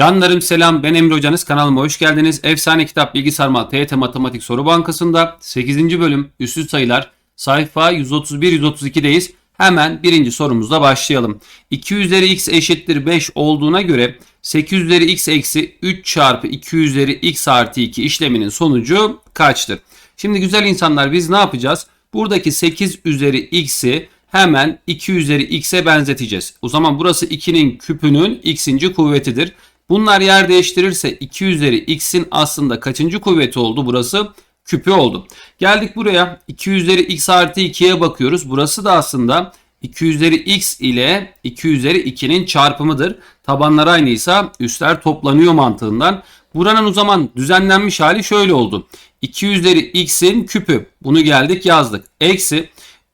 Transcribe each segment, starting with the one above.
Canlarım selam ben Emre Hocanız kanalıma hoş geldiniz. Efsane Kitap Bilgi Sarmal TYT Matematik Soru Bankası'nda 8. bölüm üstü sayılar sayfa 131-132'deyiz. Hemen birinci sorumuzla başlayalım. 2 üzeri x eşittir 5 olduğuna göre 8 üzeri x eksi 3 çarpı 2 üzeri x artı 2 işleminin sonucu kaçtır? Şimdi güzel insanlar biz ne yapacağız? Buradaki 8 üzeri x'i hemen 2 üzeri x'e benzeteceğiz. O zaman burası 2'nin küpünün x'inci kuvvetidir. Bunlar yer değiştirirse 2 üzeri x'in aslında kaçıncı kuvveti oldu burası? Küpü oldu. Geldik buraya 2 üzeri x artı 2'ye bakıyoruz. Burası da aslında 2 üzeri x ile 2 üzeri 2'nin çarpımıdır. Tabanlar aynıysa üstler toplanıyor mantığından. Buranın o zaman düzenlenmiş hali şöyle oldu. 2 üzeri x'in küpü. Bunu geldik yazdık. Eksi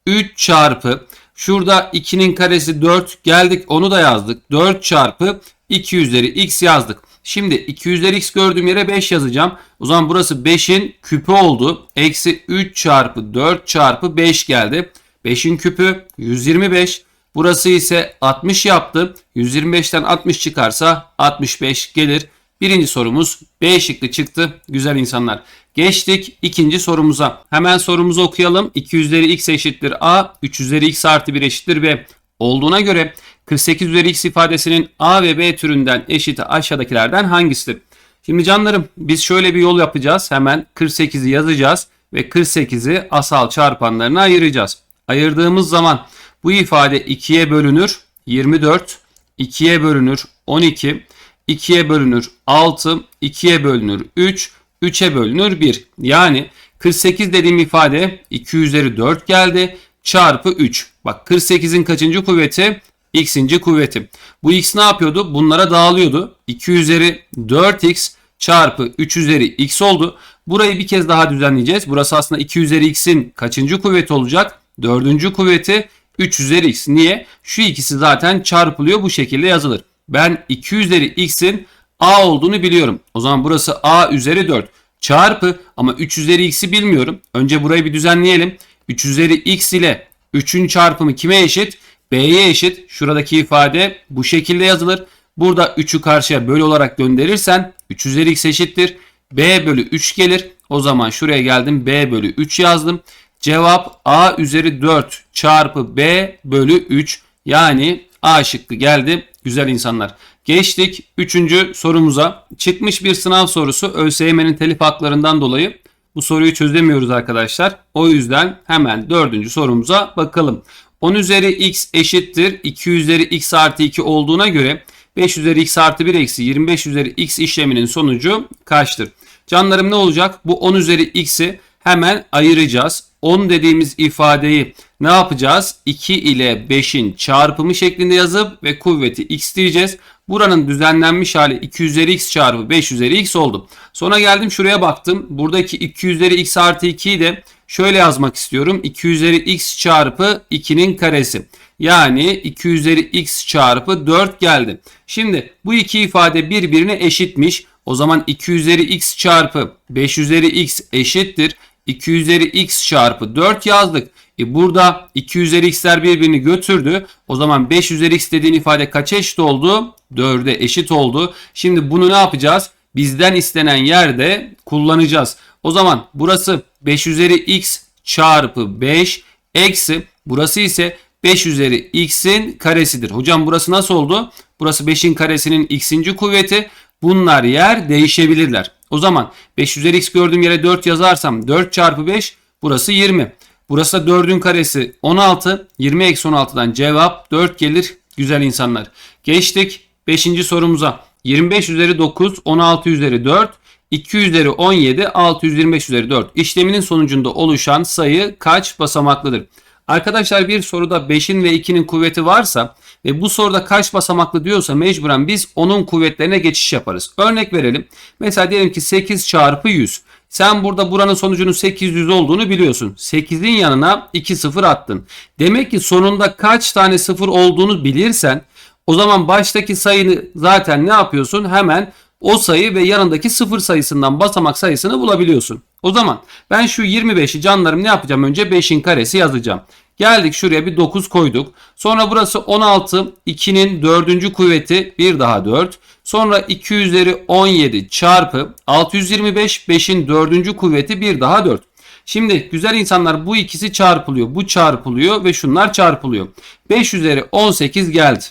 3 çarpı şurada 2'nin karesi 4 geldik onu da yazdık. 4 çarpı 2 üzeri x yazdık. Şimdi 2 üzeri x gördüğüm yere 5 yazacağım. O zaman burası 5'in küpü oldu. Eksi 3 çarpı 4 çarpı 5 geldi. 5'in küpü 125. Burası ise 60 yaptı. 125'ten 60 çıkarsa 65 gelir. Birinci sorumuz B şıklı çıktı. Güzel insanlar. Geçtik ikinci sorumuza. Hemen sorumuzu okuyalım. 2 üzeri x eşittir a. 3 üzeri x artı 1 eşittir b. Olduğuna göre 48 üzeri x ifadesinin a ve b türünden eşiti aşağıdakilerden hangisidir? Şimdi canlarım biz şöyle bir yol yapacağız. Hemen 48'i yazacağız ve 48'i asal çarpanlarına ayıracağız. Ayırdığımız zaman bu ifade 2'ye bölünür 24, 2'ye bölünür 12, 2'ye bölünür 6, 2'ye bölünür 3, 3'e bölünür 1. Yani 48 dediğim ifade 2 üzeri 4 geldi çarpı 3. Bak 48'in kaçıncı kuvveti? X'inci kuvveti. Bu x ne yapıyordu? Bunlara dağılıyordu. 2 üzeri 4x çarpı 3 üzeri x oldu. Burayı bir kez daha düzenleyeceğiz. Burası aslında 2 üzeri x'in kaçıncı kuvveti olacak? Dördüncü kuvveti 3 üzeri x. Niye? Şu ikisi zaten çarpılıyor bu şekilde yazılır. Ben 2 üzeri x'in a olduğunu biliyorum. O zaman burası a üzeri 4 çarpı ama 3 üzeri x'i bilmiyorum. Önce burayı bir düzenleyelim. 3 üzeri x ile 3'ün çarpımı kime eşit? B'ye eşit. Şuradaki ifade bu şekilde yazılır. Burada 3'ü karşıya bölü olarak gönderirsen 3 üzeri x eşittir. B bölü 3 gelir. O zaman şuraya geldim. B bölü 3 yazdım. Cevap A üzeri 4 çarpı B bölü 3. Yani A şıkkı geldi. Güzel insanlar. Geçtik 3. sorumuza. Çıkmış bir sınav sorusu ÖSYM'nin telif haklarından dolayı bu soruyu çözemiyoruz arkadaşlar. O yüzden hemen 4. sorumuza bakalım. 10 üzeri x eşittir 2 üzeri x artı 2 olduğuna göre 5 üzeri x artı 1 eksi 25 üzeri x işleminin sonucu kaçtır? Canlarım ne olacak? Bu 10 üzeri x'i hemen ayıracağız. 10 dediğimiz ifadeyi ne yapacağız? 2 ile 5'in çarpımı şeklinde yazıp ve kuvveti x diyeceğiz. Buranın düzenlenmiş hali 2 üzeri x çarpı 5 üzeri x oldu. Sonra geldim şuraya baktım. Buradaki 2 üzeri x artı 2'yi de şöyle yazmak istiyorum. 2 üzeri x çarpı 2'nin karesi. Yani 2 üzeri x çarpı 4 geldi. Şimdi bu iki ifade birbirine eşitmiş. O zaman 2 üzeri x çarpı 5 üzeri x eşittir. 2 üzeri x çarpı 4 yazdık. E burada 2 üzeri x'ler birbirini götürdü. O zaman 5 üzeri x dediğin ifade kaça eşit oldu? 4'e eşit oldu. Şimdi bunu ne yapacağız? Bizden istenen yerde kullanacağız. O zaman burası 5 üzeri x çarpı 5 eksi burası ise 5 üzeri x'in karesidir. Hocam burası nasıl oldu? Burası 5'in karesinin x'inci kuvveti. Bunlar yer değişebilirler. O zaman 5 üzeri x gördüğüm yere 4 yazarsam 4 çarpı 5 burası 20. Burası da 4'ün karesi 16. 20 eksi 16'dan cevap 4 gelir güzel insanlar. Geçtik 5. sorumuza. 25 üzeri 9, 16 üzeri 4, 2 üzeri 17, 625 üzeri 4 işleminin sonucunda oluşan sayı kaç basamaklıdır? Arkadaşlar bir soruda 5'in ve 2'nin kuvveti varsa ve bu soruda kaç basamaklı diyorsa mecburen biz onun kuvvetlerine geçiş yaparız. Örnek verelim. Mesela diyelim ki 8 çarpı 100. Sen burada buranın sonucunun 800 olduğunu biliyorsun. 8'in yanına 2 sıfır attın. Demek ki sonunda kaç tane sıfır olduğunu bilirsen o zaman baştaki sayını zaten ne yapıyorsun? Hemen o sayı ve yanındaki sıfır sayısından basamak sayısını bulabiliyorsun. O zaman ben şu 25'i canlarım ne yapacağım? Önce 5'in karesi yazacağım. Geldik şuraya bir 9 koyduk. Sonra burası 16. 2'nin 4. kuvveti bir daha 4. Sonra 2 üzeri 17 çarpı 625 5'in 4. kuvveti bir daha 4. Şimdi güzel insanlar bu ikisi çarpılıyor. Bu çarpılıyor ve şunlar çarpılıyor. 5 üzeri 18 geldi.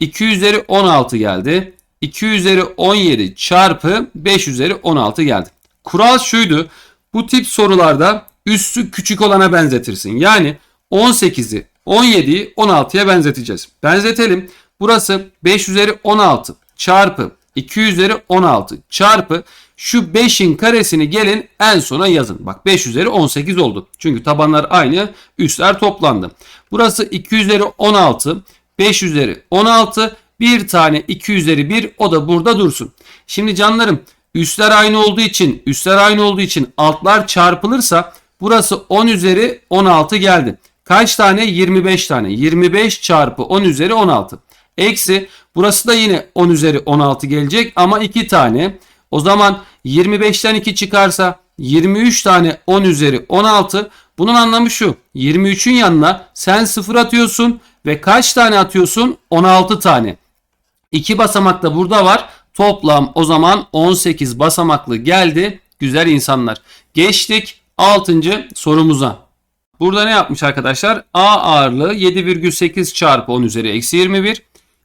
2 üzeri 16 geldi. 2 üzeri 17 çarpı 5 üzeri 16 geldi. Kural şuydu. Bu tip sorularda üssü küçük olana benzetirsin. Yani 18'i 17'yi 16'ya benzeteceğiz. Benzetelim. Burası 5 üzeri 16 çarpı 2 üzeri 16 çarpı şu 5'in karesini gelin en sona yazın. Bak 5 üzeri 18 oldu. Çünkü tabanlar aynı üstler toplandı. Burası 2 üzeri 16 5 üzeri 16 bir tane 2 üzeri 1 o da burada dursun. Şimdi canlarım üstler aynı olduğu için üstler aynı olduğu için altlar çarpılırsa burası 10 üzeri 16 geldi. Kaç tane? 25 tane. 25 çarpı 10 üzeri 16. Eksi burası da yine 10 üzeri 16 gelecek ama 2 tane. O zaman 25'ten 2 çıkarsa 23 tane 10 üzeri 16. Bunun anlamı şu. 23'ün yanına sen 0 atıyorsun ve kaç tane atıyorsun? 16 tane. 2 basamak da burada var. Toplam o zaman 18 basamaklı geldi. Güzel insanlar. Geçtik 6. sorumuza. Burada ne yapmış arkadaşlar? A ağırlığı 7,8 çarpı 10 üzeri eksi 21.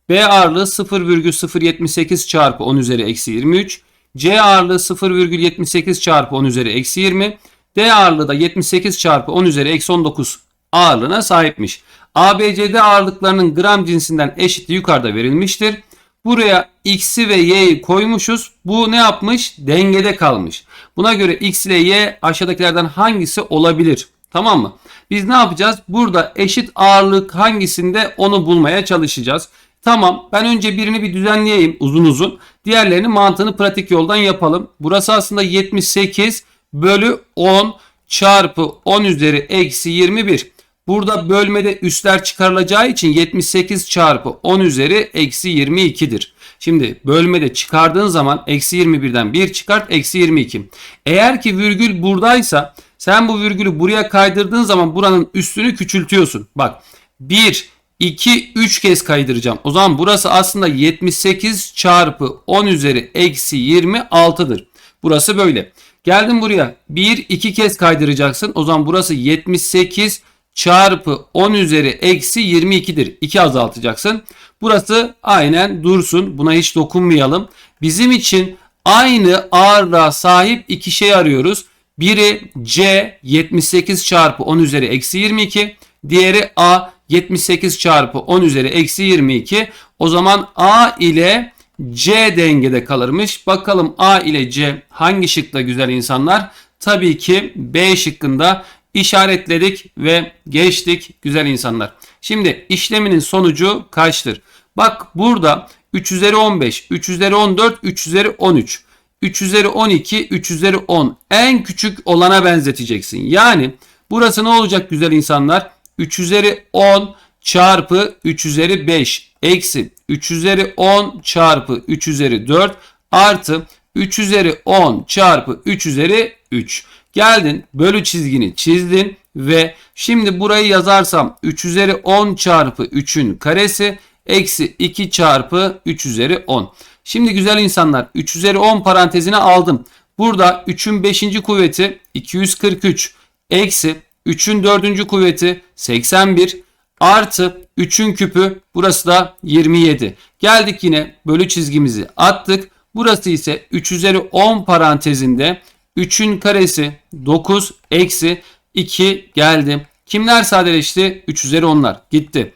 B ağırlığı 0,078 çarpı 10 üzeri eksi 23. C ağırlığı 0,78 çarpı 10 üzeri eksi 20. D ağırlığı da 78 çarpı 10 üzeri eksi 19 ağırlığına sahipmiş. ABCD ağırlıklarının gram cinsinden eşitliği yukarıda verilmiştir. Buraya x'i ve y'yi koymuşuz. Bu ne yapmış? Dengede kalmış. Buna göre x ile y aşağıdakilerden hangisi olabilir? Tamam mı? Biz ne yapacağız? Burada eşit ağırlık hangisinde onu bulmaya çalışacağız. Tamam ben önce birini bir düzenleyeyim uzun uzun. Diğerlerini mantığını pratik yoldan yapalım. Burası aslında 78 bölü 10 çarpı 10 üzeri eksi 21. Burada bölmede üstler çıkarılacağı için 78 çarpı 10 üzeri eksi 22'dir. Şimdi bölmede çıkardığın zaman eksi 21'den 1 çıkart eksi 22. Eğer ki virgül buradaysa sen bu virgülü buraya kaydırdığın zaman buranın üstünü küçültüyorsun. Bak 1, 2, 3 kez kaydıracağım. O zaman burası aslında 78 çarpı 10 üzeri eksi 26'dır. Burası böyle. Geldim buraya 1, 2 kez kaydıracaksın. O zaman burası 78 çarpı 10 üzeri eksi 22'dir. 2 azaltacaksın. Burası aynen dursun. Buna hiç dokunmayalım. Bizim için aynı ağırlığa sahip iki şey arıyoruz. Biri C 78 çarpı 10 üzeri eksi 22. Diğeri A 78 çarpı 10 üzeri eksi 22. O zaman A ile C dengede kalırmış. Bakalım A ile C hangi şıkta güzel insanlar? Tabii ki B şıkkında işaretledik ve geçtik güzel insanlar. Şimdi işleminin sonucu kaçtır? Bak burada 3 üzeri 15, 3 üzeri 14, 3 üzeri 13. 3 üzeri 12, 3 üzeri 10. En küçük olana benzeteceksin. Yani burası ne olacak güzel insanlar? 3 üzeri 10 çarpı 3 üzeri 5 eksi 3 üzeri 10 çarpı 3 üzeri 4 artı 3 üzeri 10 çarpı 3 üzeri 3. Geldin bölü çizgini çizdin ve şimdi burayı yazarsam 3 üzeri 10 çarpı 3'ün karesi eksi 2 çarpı 3 üzeri 10. Şimdi güzel insanlar 3 üzeri 10 parantezine aldım. Burada 3'ün 5. kuvveti 243 eksi 3'ün 4. kuvveti 81 artı 3'ün küpü burası da 27. Geldik yine bölü çizgimizi attık. Burası ise 3 üzeri 10 parantezinde 3'ün karesi 9 eksi 2 geldi. Kimler sadeleşti? 3 üzeri 10'lar gitti.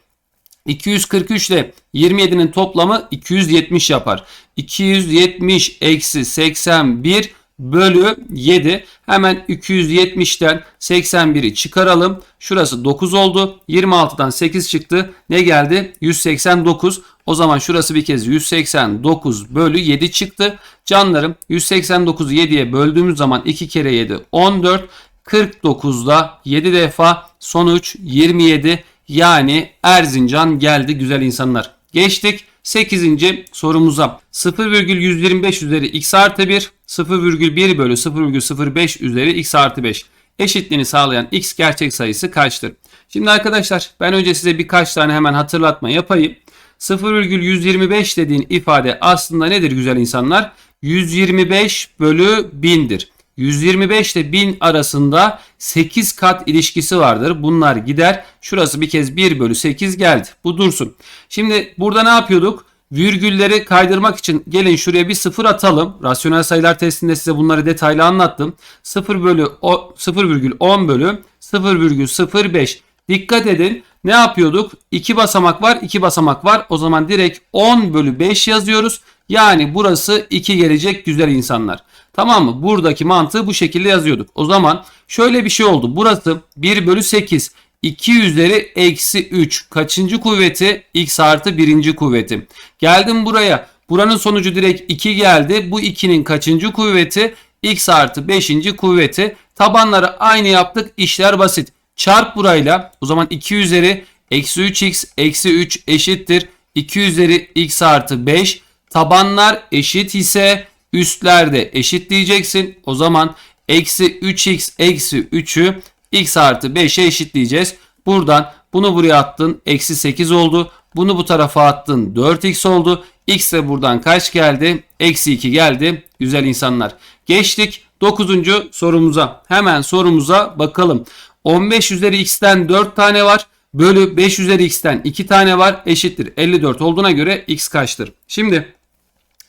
243 ile 27'nin toplamı 270 yapar. 270 eksi 81 bölü 7. Hemen 270'ten 81'i çıkaralım. Şurası 9 oldu. 26'dan 8 çıktı. Ne geldi? 189. O zaman şurası bir kez 189 bölü 7 çıktı. Canlarım 189'u 7'ye böldüğümüz zaman 2 kere 7 14. 49'da 7 defa sonuç 27 yani Erzincan geldi güzel insanlar. Geçtik 8. sorumuza 0,125 üzeri x artı 1 0,1 bölü 0,05 üzeri x artı 5 eşitliğini sağlayan x gerçek sayısı kaçtır? Şimdi arkadaşlar ben önce size birkaç tane hemen hatırlatma yapayım. 0,125 dediğin ifade aslında nedir güzel insanlar? 125 bölü 1000'dir. 125 ile 1000 arasında 8 kat ilişkisi vardır. Bunlar gider. Şurası bir kez 1 bölü 8 geldi. Bu dursun. Şimdi burada ne yapıyorduk? Virgülleri kaydırmak için gelin şuraya bir sıfır atalım. Rasyonel sayılar testinde size bunları detaylı anlattım. 0 bölü 0,10 bölü 0,05. Dikkat edin. Ne yapıyorduk? 2 basamak var, 2 basamak var. O zaman direkt 10 bölü 5 yazıyoruz. Yani burası 2 gelecek güzel insanlar. Tamam mı? Buradaki mantığı bu şekilde yazıyorduk. O zaman şöyle bir şey oldu. Burası 1 bölü 8. 2 üzeri eksi 3. Kaçıncı kuvveti? X artı birinci kuvveti. Geldim buraya. Buranın sonucu direkt 2 geldi. Bu 2'nin kaçıncı kuvveti? X artı 5. kuvveti. Tabanları aynı yaptık. İşler basit. Çarp burayla. O zaman 2 üzeri eksi 3x eksi 3 eşittir. 2 üzeri x artı 5. Tabanlar eşit ise üstlerde eşit diyeceksin. O zaman eksi 3x eksi 3'ü x artı 5'e eşitleyeceğiz. Buradan bunu buraya attın. Eksi 8 oldu. Bunu bu tarafa attın. 4x oldu. X de buradan kaç geldi? Eksi 2 geldi. Güzel insanlar. Geçtik 9. sorumuza. Hemen sorumuza bakalım. 15 üzeri x'ten 4 tane var. Bölü 5 üzeri x'ten 2 tane var. Eşittir. 54 olduğuna göre x kaçtır? Şimdi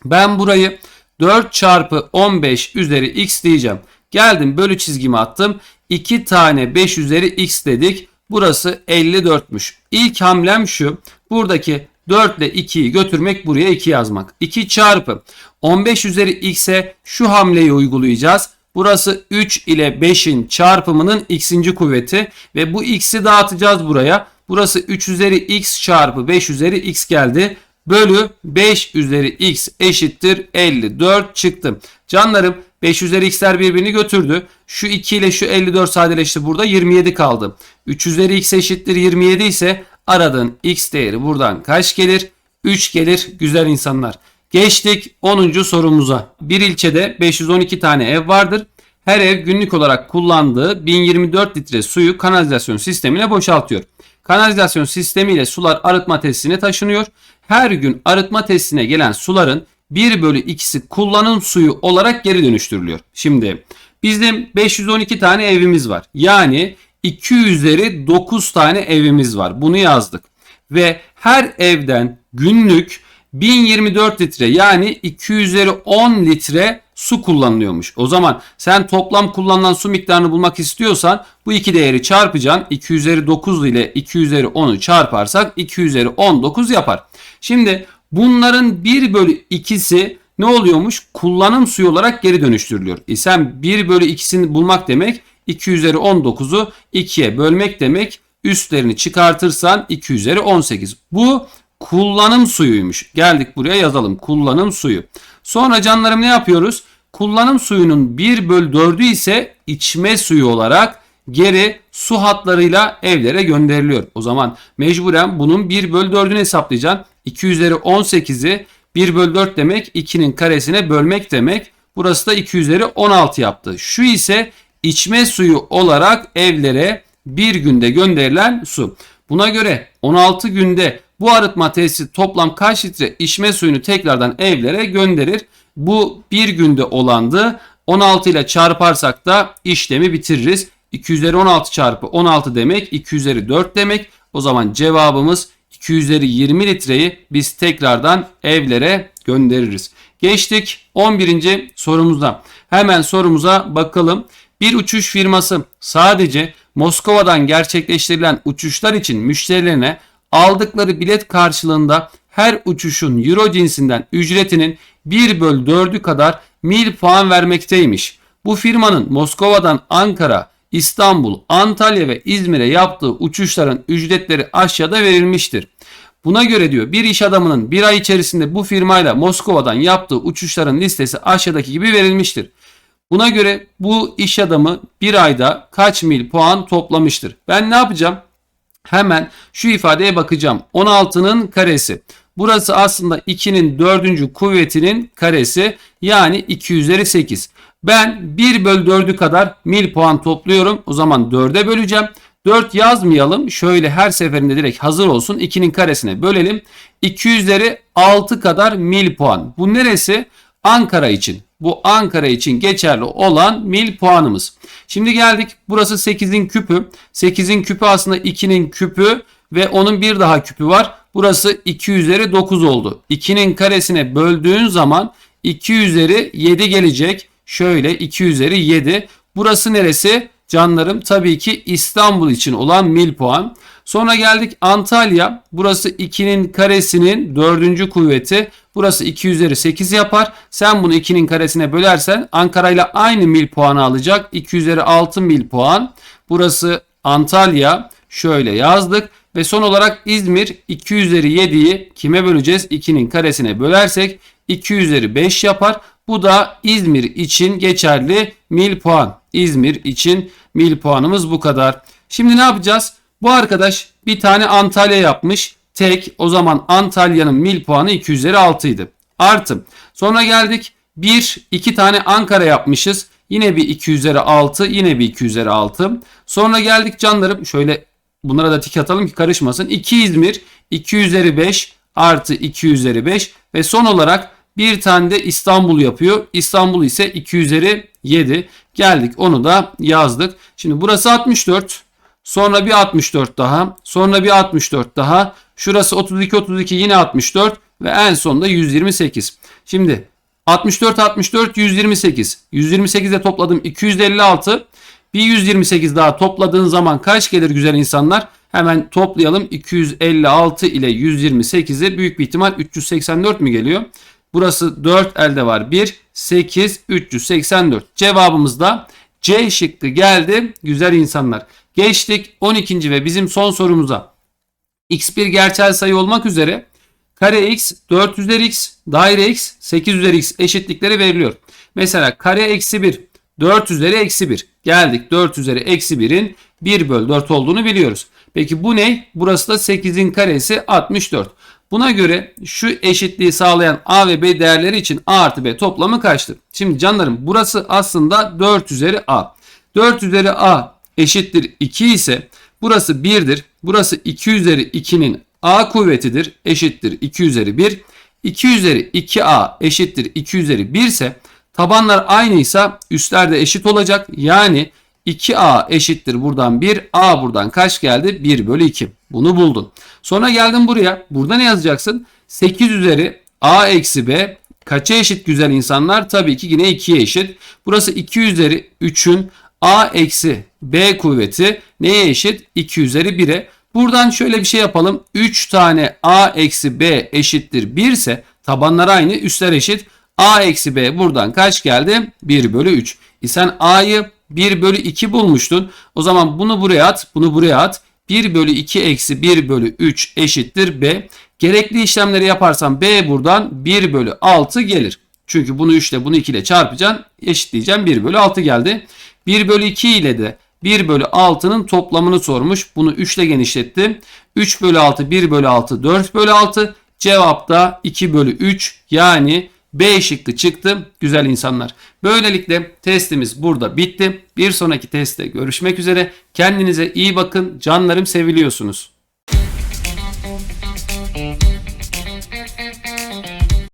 ben burayı 4 çarpı 15 üzeri x diyeceğim. Geldim bölü çizgimi attım. 2 tane 5 üzeri x dedik. Burası 54'müş. İlk hamlem şu. Buradaki 4 ile 2'yi götürmek buraya 2 yazmak. 2 çarpı 15 üzeri x'e şu hamleyi uygulayacağız. Burası 3 ile 5'in çarpımının x'inci kuvveti ve bu x'i dağıtacağız buraya. Burası 3 üzeri x çarpı 5 üzeri x geldi. Bölü 5 üzeri x eşittir 54 çıktı. Canlarım 5 üzeri x'ler birbirini götürdü. Şu 2 ile şu 54 sadeleşti. Burada 27 kaldı. 3 üzeri x eşittir 27 ise aradığın x değeri buradan kaç gelir? 3 gelir güzel insanlar. Geçtik 10. sorumuza. Bir ilçede 512 tane ev vardır. Her ev günlük olarak kullandığı 1024 litre suyu kanalizasyon sistemine boşaltıyor. Kanalizasyon sistemiyle sular arıtma tesisine taşınıyor. Her gün arıtma tesisine gelen suların 1 bölü 2'si kullanım suyu olarak geri dönüştürülüyor. Şimdi bizim 512 tane evimiz var. Yani 2 üzeri 9 tane evimiz var. Bunu yazdık. Ve her evden günlük 1024 litre yani 2 üzeri 10 litre su kullanılıyormuş. O zaman sen toplam kullanılan su miktarını bulmak istiyorsan bu iki değeri çarpacaksın. 2 üzeri 9 ile 2 üzeri 10'u çarparsak 2 üzeri 19 yapar. Şimdi bunların 1 bölü 2'si ne oluyormuş? Kullanım suyu olarak geri dönüştürülüyor. E sen 1 bölü 2'sini bulmak demek 2 üzeri 19'u 2'ye bölmek demek. Üstlerini çıkartırsan 2 üzeri 18. Bu kullanım suyuymuş. Geldik buraya yazalım. Kullanım suyu. Sonra canlarım ne yapıyoruz? Kullanım suyunun 1 bölü 4'ü ise içme suyu olarak geri su hatlarıyla evlere gönderiliyor. O zaman mecburen bunun 1 bölü 4'ünü hesaplayacaksın. 2 üzeri 18'i 1 bölü 4 demek 2'nin karesine bölmek demek. Burası da 2 üzeri 16 yaptı. Şu ise içme suyu olarak evlere bir günde gönderilen su. Buna göre 16 günde bu arıtma tesisi toplam kaç litre içme suyunu tekrardan evlere gönderir? Bu bir günde olandı. 16 ile çarparsak da işlemi bitiririz. 2 üzeri 16 çarpı 16 demek 2 üzeri 4 demek. O zaman cevabımız 2 üzeri 20 litreyi biz tekrardan evlere göndeririz. Geçtik 11. sorumuza. Hemen sorumuza bakalım. Bir uçuş firması sadece Moskova'dan gerçekleştirilen uçuşlar için müşterilerine aldıkları bilet karşılığında her uçuşun euro cinsinden ücretinin 1 bölü 4'ü kadar mil puan vermekteymiş. Bu firmanın Moskova'dan Ankara, İstanbul, Antalya ve İzmir'e yaptığı uçuşların ücretleri aşağıda verilmiştir. Buna göre diyor bir iş adamının bir ay içerisinde bu firmayla Moskova'dan yaptığı uçuşların listesi aşağıdaki gibi verilmiştir. Buna göre bu iş adamı bir ayda kaç mil puan toplamıştır? Ben ne yapacağım? Hemen şu ifadeye bakacağım. 16'nın karesi. Burası aslında 2'nin 4. kuvvetinin karesi yani 2 üzeri 8. Ben 1 bölü 4'ü kadar mil puan topluyorum. O zaman 4'e böleceğim. 4 yazmayalım. Şöyle her seferinde direkt hazır olsun. 2'nin karesine bölelim. 2 üzeri 6 kadar mil puan. Bu neresi? Ankara için. Bu Ankara için geçerli olan mil puanımız. Şimdi geldik. Burası 8'in küpü. 8'in küpü aslında 2'nin küpü ve onun bir daha küpü var. Burası 2 üzeri 9 oldu. 2'nin karesine böldüğün zaman 2 üzeri 7 gelecek. Şöyle 2 üzeri 7. Burası neresi? Canlarım tabii ki İstanbul için olan mil puan. Sonra geldik Antalya. Burası 2'nin karesinin 4. kuvveti. Burası 2 üzeri 8 yapar. Sen bunu 2'nin karesine bölersen Ankara ile aynı mil puanı alacak. 2 üzeri 6 mil puan. Burası Antalya. Şöyle yazdık. Ve son olarak İzmir 2 üzeri 7'yi kime böleceğiz? 2'nin karesine bölersek 2 üzeri 5 yapar. Bu da İzmir için geçerli mil puan. İzmir için mil puanımız bu kadar. Şimdi ne yapacağız? Bu arkadaş bir tane Antalya yapmış. Tek o zaman Antalya'nın mil puanı 2 üzeri 6 idi. Artı. Sonra geldik. Bir, iki tane Ankara yapmışız. Yine bir 2 üzeri 6. Yine bir 2 üzeri 6. Sonra geldik canlarım. Şöyle bunlara da tik atalım ki karışmasın. 2 İzmir. 2 üzeri 5 artı 2 üzeri 5. Ve son olarak bir tane de İstanbul yapıyor. İstanbul ise 2 üzeri 7. Geldik onu da yazdık. Şimdi burası 64. Sonra bir 64 daha. Sonra bir 64 daha. Şurası 32 32 yine 64 ve en sonunda 128. Şimdi 64 64 128. 128 de topladım 256. Bir 128 daha topladığın zaman kaç gelir güzel insanlar? Hemen toplayalım. 256 ile 128'i büyük bir ihtimal 384 mü geliyor? Burası 4 elde var. 1, 8, 384. Cevabımız da C şıkkı geldi. Güzel insanlar. Geçtik 12. ve bizim son sorumuza. x1 gerçel sayı olmak üzere kare x, 4 üzeri x, daire x, 8 üzeri x eşitlikleri veriliyor. Mesela kare eksi 1, 4 üzeri eksi 1. Geldik 4 üzeri eksi 1'in 1 bölü 4 olduğunu biliyoruz. Peki bu ne? Burası da 8'in karesi 64. Buna göre şu eşitliği sağlayan A ve B değerleri için A artı B toplamı kaçtır? Şimdi canlarım burası aslında 4 üzeri A. 4 üzeri A eşittir 2 ise burası 1'dir. Burası 2 üzeri 2'nin A kuvvetidir. Eşittir 2 üzeri 1. 2 üzeri 2A eşittir 2 üzeri 1 ise tabanlar aynıysa üstler de eşit olacak. Yani 2A eşittir buradan 1. A buradan kaç geldi? 1 bölü 2. Bunu buldun. Sonra geldin buraya. Burada ne yazacaksın? 8 üzeri A eksi B kaça eşit güzel insanlar? Tabii ki yine 2'ye eşit. Burası 2 üzeri 3'ün A eksi B kuvveti neye eşit? 2 üzeri 1'e. Buradan şöyle bir şey yapalım. 3 tane A eksi B eşittir 1 ise tabanlar aynı üstler eşit. A eksi B buradan kaç geldi? 1 bölü 3. E sen A'yı 1 bölü 2 bulmuştun. O zaman bunu buraya at, bunu buraya at. 1 bölü 2 eksi 1 bölü 3 eşittir B. Gerekli işlemleri yaparsam B buradan 1 bölü 6 gelir. Çünkü bunu 3 ile bunu 2 ile çarpacaksın. Eşitleyeceğim 1 bölü 6 geldi. 1 bölü 2 ile de 1 bölü 6'nın toplamını sormuş. Bunu 3 ile genişlettim. 3 bölü 6 1 bölü 6 4 bölü 6. Cevap da 2 bölü 3 yani B şıkkı çıktı güzel insanlar. Böylelikle testimiz burada bitti. Bir sonraki testte görüşmek üzere. Kendinize iyi bakın. Canlarım seviliyorsunuz.